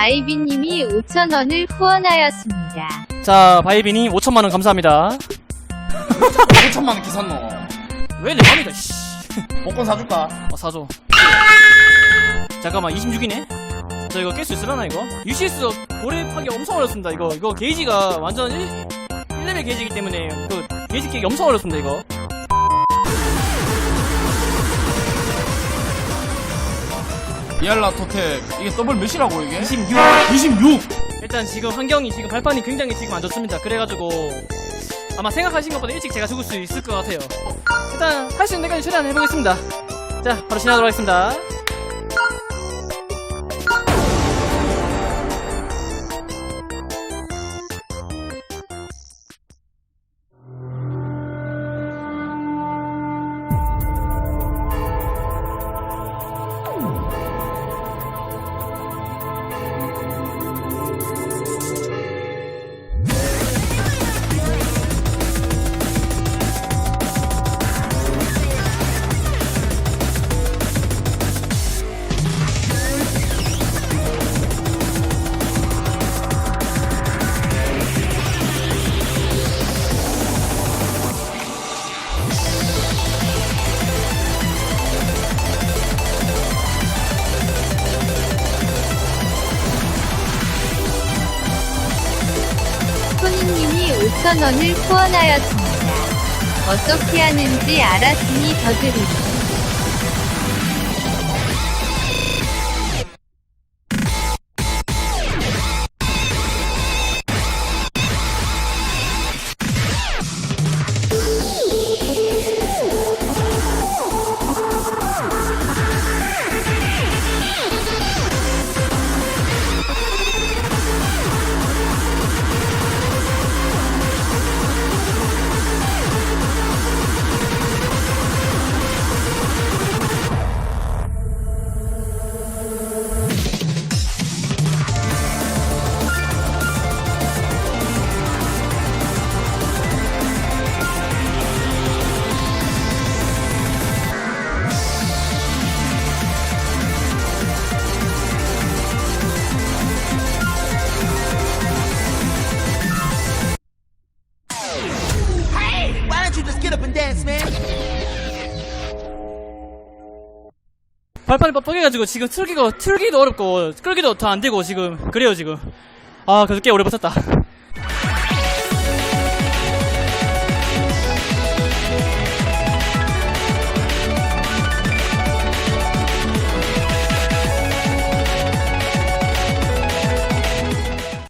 바이비님이 5천원을 후원하였습니다. 자, 바이비님 5천만 원 감사합니다. 5천만 원 기산노. 왜 레방이다, 씨. 복권 사줄까? 어, 사줘. 잠깐만, 26이네? 저 이거 깰 수 있으려나, 이거? UCS 고립하기 엄청 어렵습니다, 이거. 이거 게이지가 완전 1, 1레벨 게이지이기 때문에, 그, 게이지 깨기 엄청 어렵습니다, 이거. 이알라 토텍 이게 더블 몇이라고 이게? 26. 26. 일단 지금 환경이 지금 발판이 굉장히 지금 안 좋습니다. 그래가지고, 아마 생각하신 것보다 일찍 제가 죽을 수 있을 것 같아요. 일단, 할 수 있는 데까지 최대한 해보겠습니다. 자, 바로 진행하도록 하겠습니다. 5천원을 후원하였습니다. 어떻게 하는지 알았으니 더 드리고. 발판이 뻑뻑해가지고 지금 틀기가, 틀기도 어렵고, 끌기도 더 안 되고, 지금. 그래요, 지금. 아, 그래서 꽤 오래 버텼다.